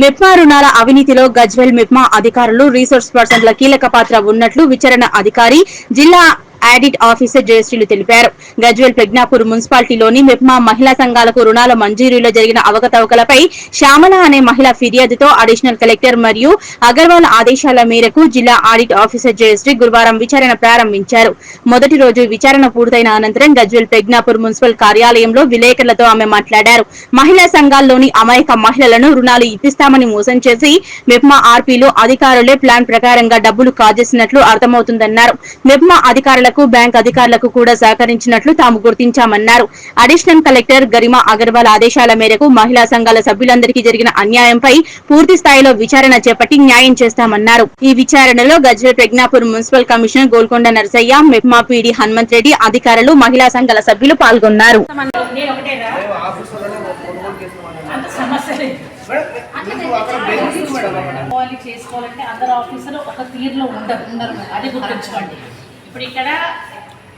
మెప్మా రుణాల అవినీతిలో గజ్వెల్ మెప్మా అధికారులు రీసోర్స్ పర్సన్ల కీలక పాత్ర ఉన్నట్లు విచారణ అధికారి జిల్లా ఆడిట్ ఆఫీసర్ జయశ్రీలు తెలిపారు. గజ్వేల్ ప్రజ్ఞాపూర్ మున్సిపాలిటీలోని మెప్మా మహిళా సంఘాలకు రుణాల మంజూరీలో జరిగిన అవకతవకలపై శ్యామల అనే మహిళ ఫిర్యాదుతో అడిషనల్ కలెక్టర్ మరియు అగర్వాల్ ఆదేశాల మేరకు జిల్లా ఆడిట్ ఆఫీసర్ జయశ్రీ గురువారం విచారణ ప్రారంభించారు. మొదటి రోజు విచారణ పూర్తయిన అనంతరం గజ్వెల్ ప్రజ్ఞాపూర్ మున్సిపల్ కార్యాలయంలో విలేకరులతో ఆమె మాట్లాడారు. మహిళా సంఘాల్లోని అమాయక మహిళలను రుణాలు ఇప్పిస్తామని మోసం చేసి మెప్మా ఆర్పీలు అధికారులే ప్లాన్ ప్రకారంగా డబ్బులు కాజేసినట్లు అర్థమవుతుందన్నారు. మెప్మా అధికారుల అధికారులకు బ్యాంక్ అధికారులకు కూడా సహకరించినట్లు తాము గుర్తించామన్నారు. అడిషనల్ కలెక్టర్ గరిమా అగర్వాల్ ఆదేశాల మేరకు మహిళా సంఘాల సభ్యులందరికీ జరిగిన అన్యాయంపై పూర్తి స్థాయిలో విచారణ చేపట్టి న్యాయం చేస్తామన్నారు. ఈ విచారణలో Gajwel Pragnapur municipal commissioner Golkonda Narasaiah MEPMA PD Hanumanth Reddy అధికారులు మహిళా సంఘాల సభ్యులు పాల్గొన్నారు. చేసుకోవాలంటే అందరు ఆఫీసులు ఒక తీరులో ఉండరు ఉండరు అది గుర్తుంచుకోండి. ఇప్పుడు ఇక్కడ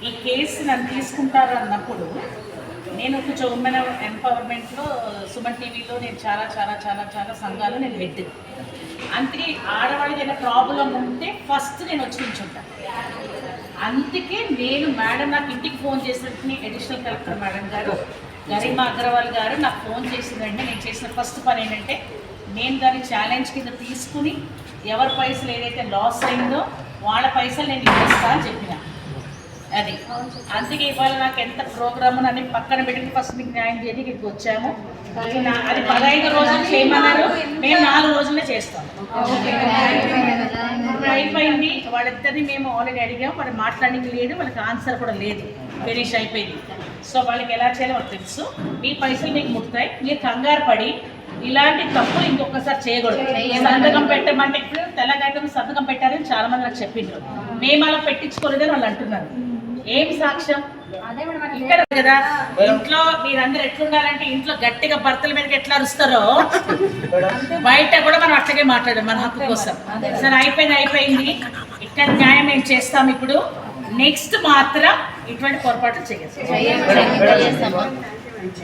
ఈ కేసు నన్ను తీసుకుంటారు అన్నప్పుడు నేను కొంచెం ఉమెన్ ఎంపవర్మెంట్లో సుమన్ టీవీలో నేను చాలా చాలా చాలా చాలా సంఘాలు నేను హెడ్ అందుకే ఆడవాళ్ళకి ఏదైనా ప్రాబ్లం ఉంటే ఫస్ట్ నేను వచ్చి నించుంటాను అందుకే నేను మేడం నాకు ఇంటికి ఫోన్ చేసినట్టు additional collector madam garu Garima Agarwal గారు నాకు ఫోన్ చేసిందంటే నేను చేసిన ఫస్ట్ పని ఏంటంటే నేను దాన్ని ఛాలెంజ్ కింద తీసుకుని ఎవరి పైసలు ఏదైతే లాస్ అయిందో వాళ్ళ పైసలు నేను ఇప్పిస్తా అని చెప్పిన. అది. అందుకే ఇవాళ నాకు ఎంత ప్రోగ్రామ్ అని పక్కన పెట్టి ఫస్ట్ మీకు న్యాయం చేయడానికి ఇక్కడికి వచ్చాము. అది పదహైదు రోజులు చేయమన్నారు. మేము నాలుగు రోజులే చేస్తాం. అయిపోయింది. వాళ్ళిద్దరిని మేము ఆల్రెడీ అడిగాం. వాళ్ళు మాట్లాడింది లేదు. వాళ్ళకి ఆన్సర్ కూడా లేదు. ఫినిష్ అయిపోయింది. సో వాళ్ళకి ఎలా చేయాలో వాళ్ళకి తెలుసు. మీ పైసలు మీకు ముట్టుతాయి మీరు కంగారు పడి ఇలాంటి తప్పులు ఇంకొకసారి చేయకూడదు. సంతకం పెట్టమంటే ఇప్పుడు తెలంగాణ సంతకం పెట్టారని చాలా మంది నాకు చెప్పిండ్రు. మేము అలా పెట్టించుకోలేదని వాళ్ళు అంటున్నారు. ఏం సాక్ష్యం? ఇక్కడ కదా ఇంట్లో మీరందరూ ఎట్లుండాలంటే ఇంట్లో గట్టిగా భర్తల మీదకి ఎట్లా అరుస్తారో బయట కూడా మనం అట్లాగే మాట్లాడాం మన హక్కు కోసం. సరే అయిపోయింది అయిపోయింది. ఇక్కడ న్యాయం మేము చేస్తాం ఇప్పుడు. నెక్స్ట్ మాత్రం ఇటువంటి పొరపాటు చేయదు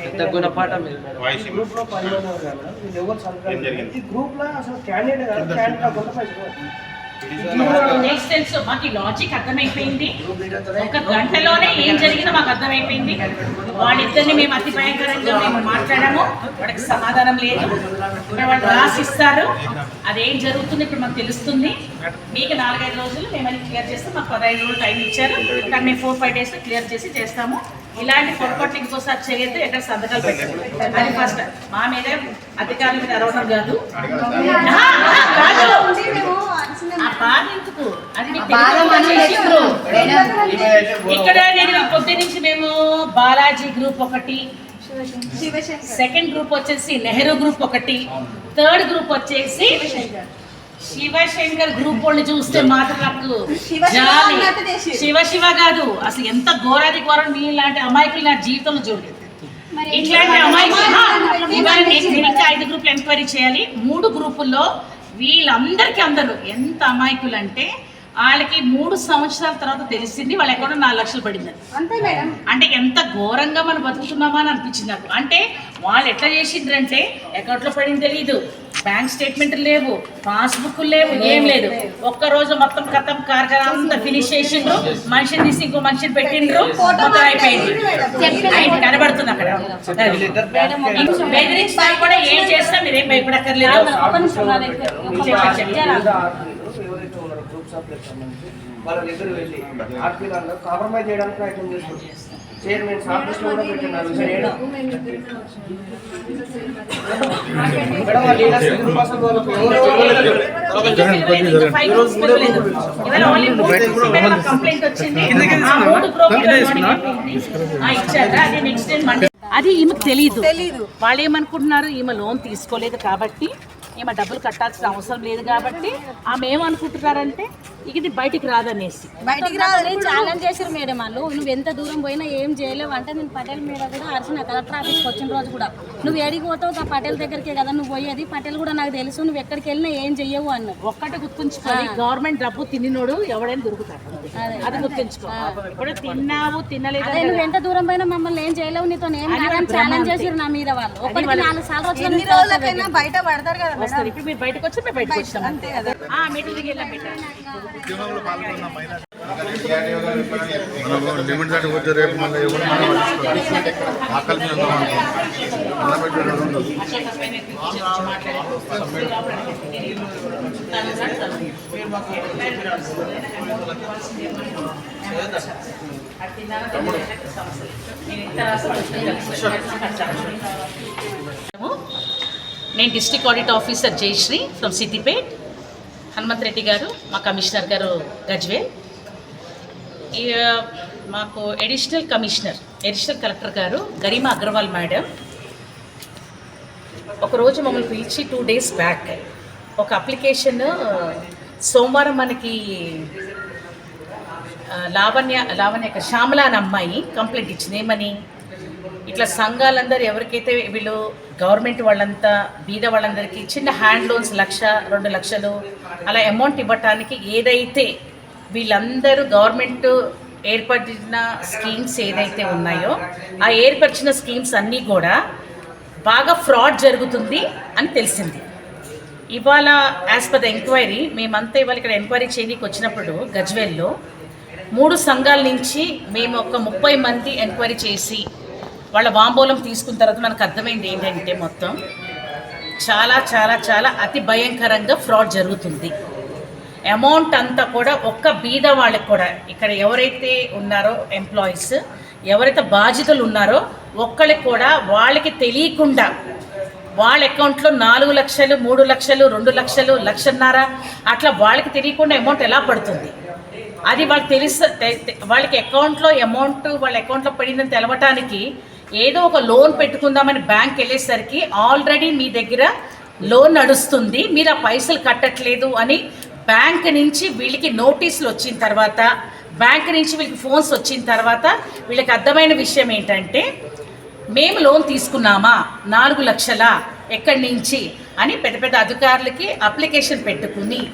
పెద్ద గుణపాఠం ఇది వాయిస్ ఈ గ్రూప్లో పని ఉన్నారు కదా మేడం, వీళ్ళు ఎవరు సంతకాలు ఏం జరిగింది? ఈ గ్రూప్లో అసలు క్యాండిడేట్ కాదు క్యాండిడేట్ కొంత పైసలు నెక్స్ట్ తెలుసు. మాకు ఈ లాజిక్ అర్థమైపోయింది. ఒక గంటలోనే ఏం జరిగిందో మాకు అర్థమైపోయింది. వాళ్ళిద్దరిని మేము అతి భయంకరంగా మేము మాట్లాడాము. వాడికి సమాధానం లేదు. వాళ్ళు రాసిస్తారు. అదేం జరుగుతుంది ఇప్పుడు మాకు తెలుస్తుంది. మీకు నాలుగైదు రోజులు మేమని క్లియర్ చేస్తే. మాకు పదహైదు రోజులు టైం ఇచ్చారు. కానీ మేము ఫోర్ ఫైవ్ డేస్ క్లియర్ చేసి చేస్తాము. ఇలాంటి పొరపాటు ఇంకోసారి చేయొద్దు ఎక్కడ సంతకాలు పెట్టండి అది ఫస్ట్ మా మీద అధికారుల మీద అరవడం కాదు. ఇక్కడ నేను పొద్దు నుంచి మేము బాలాజీ గ్రూప్ ఒకటి సెకండ్ గ్రూప్ వచ్చేసి నెహ్రూ గ్రూప్ ఒకటి థర్డ్ గ్రూప్ వచ్చేసి శివశంకర్ గ్రూప్ వాళ్ళు చూస్తే మాత్రం నాకు శివ శివ కాదు. అసలు ఎంత ఘోరాది ఘోరం మీ లాంటి అమాయకులు నా జీవితంలో చూడలేదు. ఇట్లాంటి అమాయకులు ఐదు గ్రూపులు ఎంక్వైరీ చేయాలి. మూడు గ్రూపుల్లో వీళ్ళందరికీ అందరూ ఎంత అమాయకులు అంటే వాళ్ళకి మూడు సంవత్సరాల తర్వాత తెలిసింది వాళ్ళ అకౌంట్ నాలుగు లక్షలు పడింది అంటే ఎంత ఘోరంగా మనం బతుకుతున్నామా అని అనిపించింది నాకు. అంటే వాళ్ళు ఎట్లా చేసిండ్రంటే అకౌంట్లో పడింది తెలియదు బ్యాంక్ స్టేట్మెంట్ లేవు పాస్బుక్ లేవు ఏం లేదు. ఒక్క రోజు మొత్తం కథం కార్ఖానా అంతా ఫినిష్ చేసిండ్రు. మనిషిని తీసి ఇంకో మనిషిని పెట్టిండ్రు. మొత్తం అయిపోయింది. కనబడుతుంది అక్కడ. బెదిరించినా కూడా ఏం చేస్తా? మీరేం భయపడక్కర్లేదు. వాళ్ళ దగ్గర వెళ్ళి ఆర్పీ దాంట్లో కాంప్రమైజ్ చేయడానికి ప్రయత్నం చేస్తారు చైర్మన్ కూడా పెట్టినారు అది ఈమెకు తెలియదు వాళ్ళు ఏమనుకుంటున్నారు ఈమె లోన్ తీసుకోలేదు కాబట్టి ఈమె డబ్బులు కట్టాల్సిన అవసరం లేదు కాబట్టి ఆమె ఏమనుకుంటున్నారంటే ఇది బయటికి రాదనేసి. బయటికి రావాలి ఛాలెంజ్ చేశారు మేడం వాళ్ళు. నువ్వు ఎంత దూరం పోయినా ఏం చేయలేవు. అంటే నేను పటేల్ మీద కూడా అరిచిన కలెక్టర్ ఆఫీస్కి వచ్చిన రోజు కూడా. నువ్వు ఎడికి పోతావు ఆ పటేల్ దగ్గరికే కదా నువ్వు పోయేది? పటేల్ కూడా నాకు తెలుసు నువ్వు ఎక్కడికి వెళ్ళినా ఏం చెయ్యవు అన్నారు ఒక్కటి గుర్తుంచుకోవాలి గవర్నమెంట్ డబ్బు తినినోడు ఎవడైనా దొరుకుతాడు. అది. గుర్తుంచుకో. ఇప్పుడు తిన్నావు తినలేదు నువ్వు ఎంత దూరం పోయినా మమ్మల్ని ఏం చేయలేవు నీతో ఏం ఛాలెంజ్ చేశారు నా మీద వాళ్ళు. ఒకటికి నాలుగు సార్లు వచ్చిన బయట పడతారు కదా వస్తారు ఇప్పుడు మీరు బయటకు వచ్చి మేము బయటకు వచ్చాం అంతే కదా. మీటింగ్ దగ్గర వెళ్ళాం లిమిట్ దాటి పోతే రేపు మళ్ళీ ఎవరు. ఆకలి మీద. నేను district audit officer Jayashree from Siddipet. Hanumanth Reddy గారు మా కమిషనర్ గారు గజ్వేల్. మాకు అడిషనల్ కమిషనర్ అడిషనల్ కలెక్టర్ గారు గరిమా అగర్వాల్ మేడం. ఒకరోజు మమ్మల్ని పిలిచి టూ డేస్ బ్యాక్ ఒక అప్లికేషన్ సోమవారం మనకి లావణ్య లావణ్య కాదు, శ్యామల అనే అమ్మాయి కంప్లైంట్ ఇచ్చింది. ఏమని? ఇట్లా సంఘాలందరూ ఎవరికైతే వీళ్ళు గవర్నమెంట్ వాళ్ళంతా బీద వాళ్ళందరికీ చిన్న హ్యాండ్ లోన్స్ లక్ష రెండు లక్షలు అలా అమౌంట్ ఇవ్వటానికి ఏదైతే వీళ్ళందరూ గవర్నమెంట్ ఏర్పడిన స్కీమ్స్ ఏదైతే ఉన్నాయో ఆ ఏర్పరిచిన స్కీమ్స్ అన్నీ కూడా బాగా ఫ్రాడ్ జరుగుతుంది అని తెలిసింది. ఇవాళ యాజ్ పర్ ద ఎంక్వైరీ మేమంతా ఇవాళ ఇక్కడ ఎంక్వైరీ చేయడానికి వచ్చినప్పుడు గజ్వేల్లో మూడు సంఘాల నుంచి మేము ఒక ముప్పై మంది ఎంక్వైరీ చేసి వాళ్ళ వాంబోలం తీసుకున్న తర్వాత మనకు అర్థమైంది ఏంటంటే మొత్తం చాలా చాలా చాలా అతి భయంకరంగా ఫ్రాడ్ జరుగుతుంది. అమౌంట్ అంతా కూడా ఒక్క బీద వాళ్ళకి కూడా ఇక్కడ ఎవరైతే ఉన్నారో ఎంప్లాయీస్ ఎవరైతే బాధితులు ఉన్నారో ఒక్కళ్ళకి కూడా వాళ్ళకి తెలియకుండా వాళ్ళ అకౌంట్లో నాలుగు లక్షలు మూడు లక్షలు రెండు లక్షలు లక్షన్నర అట్లా వాళ్ళకి తెలియకుండా అమౌంట్ ఎలా పడుతుంది? అది వాళ్ళకి తెలుసు వాళ్ళకి అకౌంట్లో అమౌంట్ వాళ్ళ అకౌంట్లో పడిందని తెలవటానికి ఏదో ఒక లోన్ పెట్టుకుందామని బ్యాంక్ వెళ్ళేసరికి ఆల్రెడీ మీ దగ్గర లోన్ నడుస్తుంది. మీరు ఆ పైసలు కట్టట్లేదు అని బ్యాంక్ నుంచి వీళ్ళకి నోటీసులు వచ్చిన తర్వాత బ్యాంక్ నుంచి వీళ్ళకి ఫోన్స్ వచ్చిన తర్వాత వీళ్ళకి అర్థమైన విషయం ఏంటంటే మేము లోన్ తీసుకున్నామా? నాలుగు లక్షల ఎక్కడి నుంచి? అని పెద్ద పెద్ద అధికారులకి అప్లికేషన్ పెట్టుకుని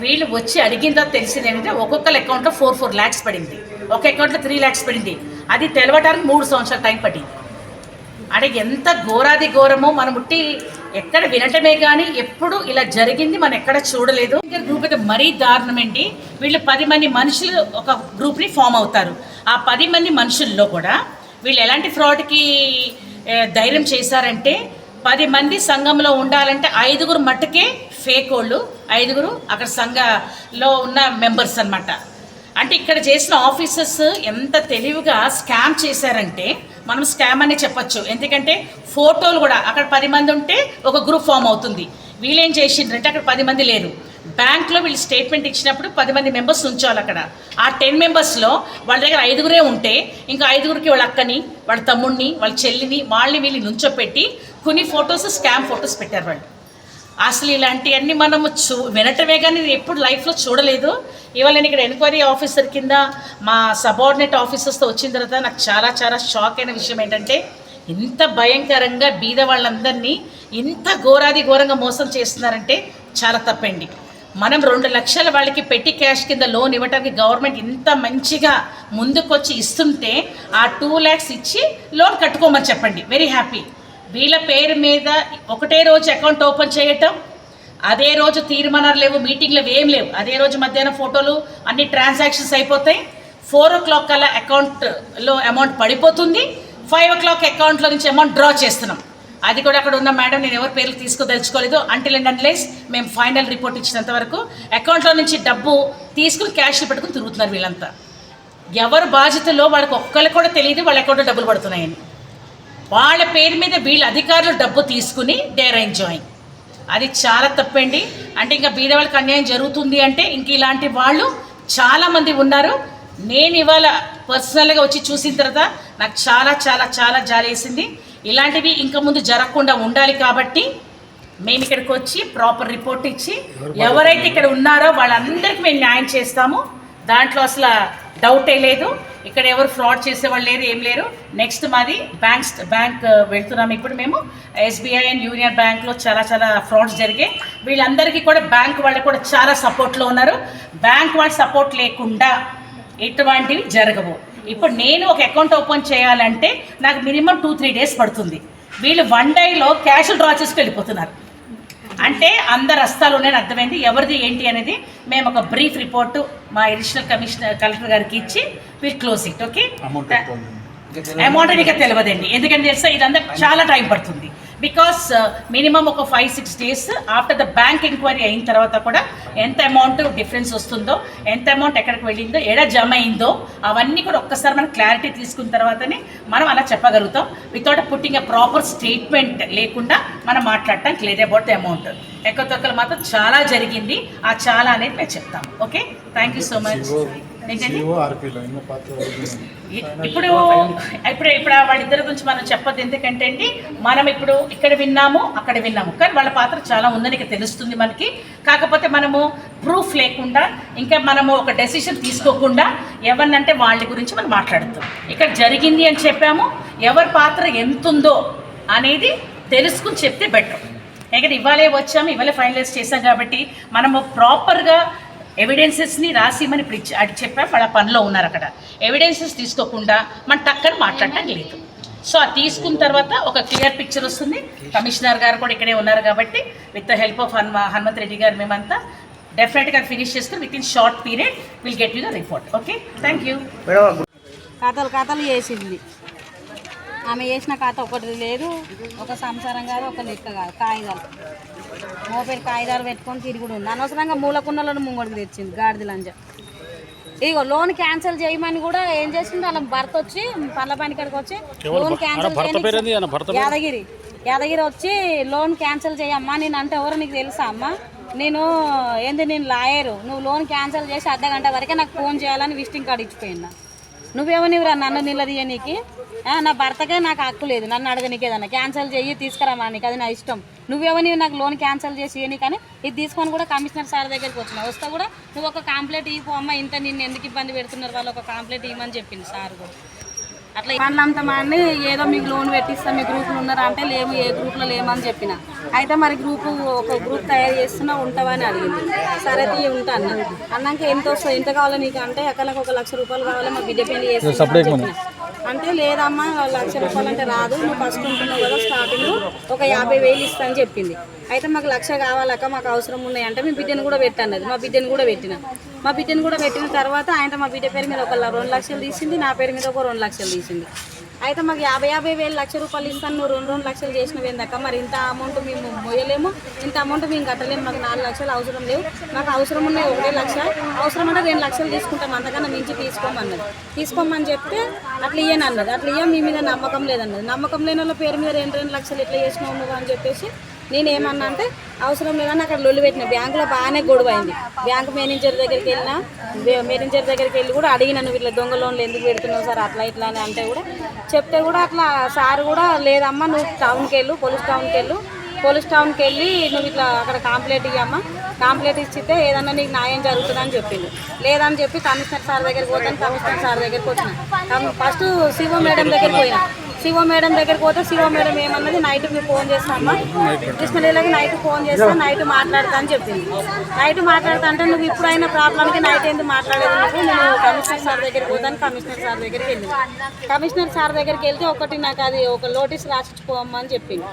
వీళ్ళు వచ్చి అడిగిందా తర్వాత తెలిసింది ఏంటంటే ఒక్కొక్కరి అకౌంట్లో ఫోర్ ఫోర్ ల్యాక్స్ పడింది. ఒక అకౌంట్లో త్రీ ల్యాక్స్ పడింది. అది తెలవటానికి మూడు సంవత్సరాల టైం పట్టింది. అంటే ఎంత ఘోరాది ఘోరమో మనం ముట్టి ఎక్కడ వినటమే కానీ ఎప్పుడు ఇలా జరిగింది మనం ఎక్కడ చూడలేదు. ఇంకా గ్రూప్ అయితే మరీ దారుణం ఏంటి? వీళ్ళు పది మంది మనుషులు ఒక గ్రూప్ని ఫామ్ అవుతారు. ఆ పది మంది మనుషుల్లో కూడా వీళ్ళు ఎలాంటి ఫ్రాడ్కి ధైర్యం చేశారంటే పది మంది సంఘంలో ఉండాలంటే ఐదుగురు మట్టుకే ఫేక్ వాళ్ళు ఐదుగురు అక్కడ సంఘలో ఉన్న మెంబర్స్ అన్నమాట. అంటే ఇక్కడ చేసిన ఆఫీసర్స్ ఎంత తెలివిగా స్కామ్ చేశారంటే మనం స్కామ్ అనే చెప్పొచ్చు. ఎందుకంటే ఫోటోలు కూడా అక్కడ పది మంది ఉంటే ఒక గ్రూప్ ఫామ్ అవుతుంది. వీళ్ళేం చేసిండ్రంటే అక్కడ పది మంది లేరు. బ్యాంక్లో వీళ్ళు స్టేట్మెంట్ ఇచ్చినప్పుడు పది మంది మెంబర్స్ ఉంచాలి అక్కడ. ఆ టెన్ మెంబర్స్లో వాళ్ళ దగ్గర ఐదుగురే ఉంటే ఇంకా ఐదుగురికి వాళ్ళ అక్కని వాళ్ళ తమ్ముడిని వాళ్ళ చెల్లిని వాళ్ళని వీళ్ళని నుంచోపెట్టి కొన్ని ఫొటోస్ స్కామ్ ఫొటోస్ పెట్టారు వాళ్ళు. అసలు ఇలాంటివన్నీ మనము చూ వినటమే కానీ నేను ఎప్పుడు లైఫ్లో చూడలేదు. ఇవాళ నేను ఇక్కడ ఎంక్వైరీ ఆఫీసర్ కింద మా సబార్డినేట్ ఆఫీసర్స్తో వచ్చిన తర్వాత నాకు చాలా చాలా షాక్ అయిన విషయం ఏంటంటే ఇంత భయంకరంగా బీద వాళ్ళందరినీ ఇంత ఘోరాది ఘోరంగా మోసం చేస్తున్నారంటే చాలా తప్పండి. మనం రెండు లక్షల వాళ్ళకి పెట్టి క్యాష్ కింద లోన్ ఇవ్వడానికి గవర్నమెంట్ ఇంత మంచిగా ముందుకొచ్చి ఇస్తుంటే ఆ టూ ల్యాక్స్ ఇచ్చి లోన్ కట్టుకోమని చెప్పండి. Very happy. వీళ్ళ పేరు మీద ఒకటే రోజు అకౌంట్ ఓపెన్ చేయటం అదే రోజు తీర్మానాలు లేవు మీటింగ్లు ఏం లేవు. అదే రోజు మధ్యాహ్నం ఫోటోలు అన్ని ట్రాన్సాక్షన్స్ అయిపోతాయి. ఫోర్ ఓ క్లాక్ కల్లా అకౌంట్లో అమౌంట్ పడిపోతుంది. ఫైవ్ ఓ క్లాక్ అకౌంట్లో నుంచి అమౌంట్ డ్రా చేస్తున్నాం. అది కూడా అక్కడ ఉన్న మేడం నేను ఎవరి పేర్లు తీసుకోదలుచుకోలేదు. అంటిల్ అండ్ అన్లెస్ మేము ఫైనల్ రిపోర్ట్ ఇచ్చినంత వరకు అకౌంట్లో నుంచి డబ్బు తీసుకుని క్యాష్ పెట్టుకుని తిరుగుతున్నారు వీళ్ళంతా. ఎవరు బాధ్యతలో వాళ్ళకి ఒక్కరికి కూడా తెలియదు వాళ్ళ అకౌంట్లో డబ్బులు పడుతున్నాయని. వాళ్ళ పేరు మీద వీళ్ళ అధికారులు డబ్బు తీసుకుని డేర్ ఎంజాయింగ్. అది చాలా తప్పండి. అంటే ఇంకా బీదవాళ్ళకి అన్యాయం జరుగుతుంది అంటే ఇంక ఇలాంటి వాళ్ళు చాలామంది ఉన్నారు. నేను ఇవాళ పర్సనల్గా వచ్చి చూసిన తర్వాత నాకు చాలా చాలా చాలా జాలేసింది ఇలాంటివి ఇంకా ముందు జరగకుండా ఉండాలి కాబట్టి మేము ఇక్కడికి వచ్చి ప్రాపర్ రిపోర్ట్ ఇచ్చి ఎవరైతే ఇక్కడ ఉన్నారో వాళ్ళందరికీ మేము న్యాయం చేస్తాము. దాంట్లో అసలు డౌటే లేదు. ఇక్కడ ఎవరు ఫ్రాడ్ చేసేవాళ్ళు లేరు ఏం లేరు. నెక్స్ట్ మాది బ్యాంక్స్ బ్యాంక్ uh, వెళ్తున్నాము ఇప్పుడు మేము. ఎస్బీఐ అండ్ యూనియన్ బ్యాంక్లో చాలా చాలా ఫ్రాడ్స్ జరిగాయి. వీళ్ళందరికీ కూడా బ్యాంక్ వాళ్ళు కూడా చాలా సపోర్ట్లో ఉన్నారు. బ్యాంక్ వాళ్ళు సపోర్ట్ లేకుండా ఎటువంటివి జరగవు. ఇప్పుడు నేను ఒక అకౌంట్ ఓపెన్ చేయాలంటే నాకు మినిమం టూ త్రీ డేస్ పడుతుంది. వీళ్ళు వన్ డేలో క్యాష్ డ్రా చేసుకు వెళ్ళిపోతున్నారు అంటే అందరు రస్తాలు ఉన్నాయని అర్థమైంది. ఎవరిది ఏంటి అనేది మేము ఒక బ్రీఫ్ రిపోర్టు మా అడిషనల్ కమిషనర్ కలెక్టర్ గారికి ఇచ్చి we'll close it okay amount మీకు తెలియదండి. ఎందుకంటే తెలుసా ఇదంతా చాలా టైం పడుతుంది. బికాస్ మినిమం ఒక five six days after the bank enquiry అయిన తర్వాత కూడా ఎంత అమౌంట్ డిఫరెన్స్ వస్తుందో ఎంత అమౌంట్ ఎక్కడికి వెళ్ళిందో ఎడ జమ అయిందో అవన్నీ కూడా ఒక్కసారి మనం క్లారిటీ తీసుకున్న తర్వాతనే మనం అలా చెప్పగలుగుతాం. Without putting a proper statement లేకుండా మనం మాట్లాడటానికి లేదు అబౌట్ ద అమౌంట్ ఎక్కువ తొక్కలు మాత్రం చాలా జరిగింది. ఆ చాలా అనేది మేము చెప్తాం. Okay thank you so much ఇప్పుడు ఇప్పుడు ఇప్పుడు వాళ్ళిద్దరి గురించి మనం చెప్పొద్దు. ఎందుకంటే అండి మనం ఇప్పుడు ఇక్కడ విన్నాము అక్కడ విన్నాము. కానీ వాళ్ళ పాత్ర చాలా ఉందని తెలుస్తుంది మనకి. కాకపోతే మనము ప్రూఫ్ లేకుండా ఇంకా మనము ఒక డెసిషన్ తీసుకోకుండా ఎవరినంటే వాళ్ళ గురించి మనం మాట్లాడుతాం. ఇక్కడ జరిగింది అని చెప్పాము ఎవరి పాత్ర ఎంతుందో అనేది తెలుసుకుని చెప్తే బెటర్ ఎందుకంటే ఇవాళే వచ్చాము ఇవాళే ఫైనలైజ్ చేసాం కాబట్టి మనము ప్రాపర్గా ఎవిడెన్సెస్ని రాసిమని ఇప్పుడు ఇచ్చి అది చెప్పాం వాళ్ళ పనిలో ఉన్నారు అక్కడ. ఎవిడెన్సెస్ తీసుకోకుండా మనం టక్కన మాట్లాడటం లేదు. సో అది తీసుకున్న తర్వాత ఒక క్లియర్ పిక్చర్ వస్తుంది. కమిషనర్ గారు కూడా ఇక్కడే ఉన్నారు కాబట్టి with the help of Hanuma Hanumanth Reddy గారు మేమంతా డెఫినెట్గా ఫినిష్ చేసుకుని within short period will get you the report okay thank you madam కథలు కథలు చేసింది. ఆమె చేసిన కథ ఒకటి లేదు ఒక సంసారం కాదు ఒక లెక్క కాదు కాగితాలు. మోపేరు కాగితాలు పెట్టుకొని తిరుగుడు ఉంది. అనవసరంగా మూలకున్నలను ముంగడికి తెచ్చింది గాడిద లంజ. ఇగో లోన్ క్యాన్సిల్ చేయమని కూడా ఏం చేసింది వాళ్ళ భర్త వచ్చి పళ్ళ పని కాడికి వచ్చి లోన్ క్యాన్సిల్ యాదగిరి. యాదగిరి వచ్చి లోన్ క్యాన్సిల్ చేయమ్మా నేను అంటే ఎవరు నీకు తెలుసా అమ్మా? నేను ఏంది నేను లాయరు. నువ్వు లోన్ క్యాన్సిల్ చేసి అర్ధ గంట వరకే నాకు ఫోన్ చేయాలని విజిటింగ్ కార్డు ఇచ్చిపోయినా నువ్వేమనివ్వరా? నన్ను నిలదీయనీకి? నీకు నా భర్తకే నాకు హక్కు లేదు. నన్ను అడగనీకేదన్నా క్యాన్సిల్ చెయ్యి తీసుకురామా నీకు? అది నా ఇష్టం. నువ్వేమని నాకు లోన్ క్యాన్సిల్ చేసి ఇవ్వని కానీ ఇది తీసుకొని కూడా కమిషనర్ సార్ దగ్గరికి వచ్చినావు వస్తే కూడా నువ్వు ఒక కాంప్లైంట్ ఇవ్వు అమ్మ. ఇంత నిన్ను ఎందుకు ఇబ్బంది పెడుతున్నారు? వాళ్ళు ఒక కాంప్లైంట్ ఇవ్వమని చెప్పింది సార్ కూడా. అట్లా వాళ్ళంతా మంది ఏదో మీకు లోన్ పెట్టిస్తాం మీ గ్రూప్లో ఉన్నారా అంటే లేము ఏ గ్రూప్లో లేమని చెప్పిన. అయితే మరి గ్రూప్ ఒక గ్రూప్ తయారు చేస్తున్నా ఉంటావా అని అడిగింది. సరే తీ ఉంటా అన్న. అన్నాక ఎంత వస్తుంది ఎంత కావాలి నీకు? అంటే అక్కలకు ఒక లక్ష రూపాయలు కావాలి మా బిడ్డ పెళ్ళి చేసి అంటే లేదమ్మా లక్ష రూపాయలు అంటే రాదు నువ్వు ఫస్ట్ ఉంటున్నావు కదా స్టార్టింగ్ ఒక యాభై వేలు ఇస్తా అని చెప్పింది. అయితే మాకు లక్ష కావాలక్క మాకు అవసరం ఉన్నాయి అంటే మీ బిడ్డను కూడా పెట్టన్నది. మా బిడ్డను కూడా పెట్టిన. మా బిడ్డను కూడా పెట్టిన తర్వాత ఆయన మా బిడ్డ పేరు మీద ఒక రెండు లక్షలు తీసింది నా పేరు మీద ఒక రెండు లక్షలు తీసింది. అయితే మాకు యాభై యాభై వేలు లక్ష రూపాయలు ఇస్తాను నువ్వు రెండు రెండు లక్షలు చేసినవి ఏందక్క మరి ఇంత అమౌంట్ మేము మోయలేము ఇంత అమౌంట్ మేము కట్టలేము. మాకు నాలుగు లక్షలు అవసరం లేవు. మాకు అవసరం ఉన్నాయి ఒకటే లక్ష. అవసరం అంటే రెండు లక్షలు తీసుకుంటాం. అంతకన్నా మించి తీసుకోమన్నది. తీసుకోమని చెప్తే అట్లా ఇయ్యను అన్నది అట్లా ఇయ్య మీ మీద నమ్మకం లేదన్నది. నమ్మకం లేని వాళ్ళ పేరు మీద రెండు రెండు లక్షలు ఎట్లా చేసినావు నువ్వు అని చెప్పేసి నేను ఏమన్నా అంటే అవసరం లేదని అక్కడ లొల్లు పెట్టిన. బ్యాంకులో బాగానే గొడవ అయింది బ్యాంక్ మేనేజర్ దగ్గరికి వెళ్ళినా మేనేజర్ దగ్గరికి వెళ్ళి కూడా అడిగిన నువ్వు ఇట్లా దొంగ లోన్లు ఎందుకు పెడుతున్నావు సార్? అట్లా ఇట్లా అని అంటే కూడా చెప్తే కూడా అట్లా సార్ కూడా లేదమ్మా నువ్వు టౌన్కి వెళ్ళు పోలీస్ టౌన్కి వెళ్ళు. పోలీస్ టౌన్కి వెళ్ళి నువ్వు ఇట్లా అక్కడ కాంప్లైంట్ ఇవ్వమ్మా కాంప్లైంట్ ఇచ్చితే ఏదన్నా నీకు న్యాయం జరుగుతుందని చెప్పిండు. లేదని చెప్పి కమిషనర్ సార్ దగ్గరికి పోతాను కమిషనర్ సార్ దగ్గరికి వచ్చిన. ఫస్ట్ శివ మేడం దగ్గరికి పోయినా. శివ మేడం దగ్గరికి పోతే శివ మేడం ఏమన్నది నైట్ మీరు ఫోన్ చేస్తామా కృష్ణలీలకి నైట్ ఫోన్ చేస్తా నైట్ మాట్లాడతా అని చెప్పింది. నైట్ మాట్లాడతా అంటే నువ్వు ఇప్పుడైనా ప్రాబ్లంకి నైట్ ఎందుకు మాట్లాడేది నువ్వు నేను కమిషనర్ సార్ దగ్గరికి పోతాను కమిషనర్ సార్ దగ్గరికి వెళ్ళి కమిషనర్ సార్ దగ్గరికి వెళ్తే ఒకటి నాకు అది ఒక నోటీస్ రాసిచ్చిపోమ్మా అని చెప్పింది.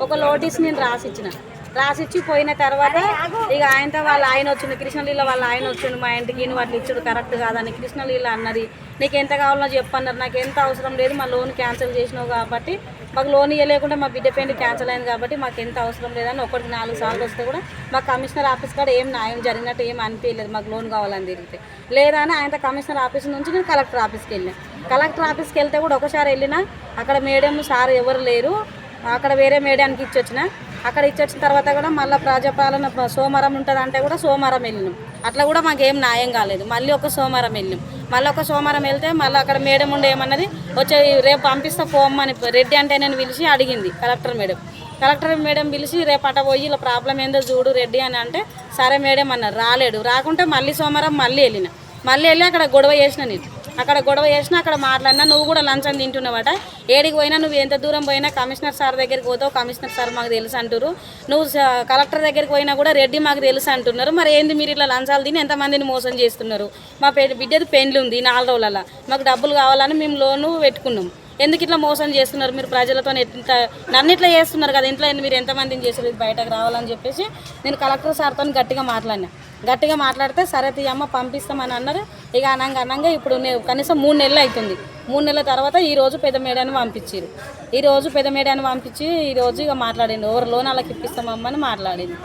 ఒక నోటీస్ నేను రాసిచ్చిన. రాసిచ్చి పోయిన తర్వాత ఇక ఆయనతో వాళ్ళ ఆయన వచ్చింది కృష్ణలీల వాళ్ళ ఆయన వచ్చిండు మా ఇంటికి నువ్వు వాటిని ఇచ్చుడు కరెక్ట్ కాదని కృష్ణలీల అన్నది నీకు ఎంత కావాలో చెప్పన్నారు నాకు ఎంత అవసరం లేదు మా లోన్ క్యాన్సిల్ చేసినావు కాబట్టి మాకు లోన్ ఇవ్వలేకుండా మా బిడ్డ పెయింట్ క్యాన్సిల్ అయింది కాబట్టి మాకు ఎంత అవసరం లేదని ఒకటి నాలుగు సార్లు వస్తే కూడా మా కమిషనర్ ఆఫీస్ కాడ ఏం న్యాయం జరిగినట్టు ఏం అనిపించలేదు మాకు లోన్ కావాలని తిరిగితే. లేదా అని ఆయన కమిషనర్ ఆఫీస్ నుంచి నేను కలెక్టర్ ఆఫీస్కి వెళ్ళాను. కలెక్టర్ ఆఫీస్కి వెళ్తే కూడా ఒకసారి వెళ్ళినా అక్కడ మేడం సార్ ఎవరు లేరు అక్కడ వేరే మేడానికి ఇచ్చొచ్చిన అక్కడ ఇచ్చొచ్చిన తర్వాత కూడా మళ్ళీ ప్రజాపాలన సోమవారం ఉంటుంది అంటే కూడా సోమవారం వెళ్ళినాం. అట్లా కూడా మాకేం న్యాయం కాలేదు. మళ్ళీ ఒక సోమవారం వెళ్ళినాం. మళ్ళీ ఒక సోమవారం వెళ్తే మళ్ళీ అక్కడ మేడం ఉండే ఏమన్నది వచ్చే రేపు పంపిస్తా పోమ్మని రెడ్డి అంటే నేను పిలిచి అడిగింది కలెక్టర్ మేడం. కలెక్టర్ మేడం పిలిచి రేపు అట పోయి ఇలా ప్రాబ్లం ఏందో చూడు రెడ్డి అని అంటే సరే మేడం అన్నారు. రాలేడు. రాకుంటే మళ్ళీ సోమవారం మళ్ళీ వెళ్ళిన. మళ్ళీ వెళ్ళి అక్కడ గొడవ చేసిన నేను. అక్కడ గొడవ చేసినా అక్కడ మాట్లాడినా నువ్వు కూడా లంచం తింటున్నావట. ఏడికి పోయినా నువ్వు ఎంత దూరం పోయినా కమిషనర్ సార్ దగ్గరికి పోతావు కమిషనర్ సార్ మాకు తెలుసు అంటారు నువ్వు కలెక్టర్ దగ్గరికి పోయినా కూడా రెడ్డి మాకు తెలుసు అంటున్నారు. మరి ఏంది మీరు ఇట్లా లంచాలు తిని ఎంతమందిని మోసం చేస్తున్నారు? మా పె బిడ్డది పెండ్లు ఉంది నాలుగు రోజులలో మాకు డబ్బులు కావాలని మేము లోను పెట్టుకున్నాం. ఎందుకు ఇట్లా మోసం చేస్తున్నారు? మీరు ప్రజలతో ఎంత నన్ను ఇట్లా చేస్తున్నారు కదా ఇంట్లో మీరు ఎంతమందిని చేసారు ఇది బయటకు రావాలని చెప్పేసి నేను కలెక్టర్ సార్తో గట్టిగా మాట్లాడినా. గట్టిగా మాట్లాడితే సరే తీయమ్మ పంపిస్తామని అన్నారు. ఇక అనంగా అనంగా ఇప్పుడు నేను కనీసం మూడు నెలలు అవుతుంది మూడు నెలల తర్వాత ఈ రోజు పెద్ద మేడాన్ని పంపించారు ఈ రోజు పెద్ద మేడాన్ని పంపించి ఈ రోజు ఇక మాట్లాడిండు. ఎవరు లోన్ వాళ్ళకి ఇప్పిస్తామమ్మని మాట్లాడింది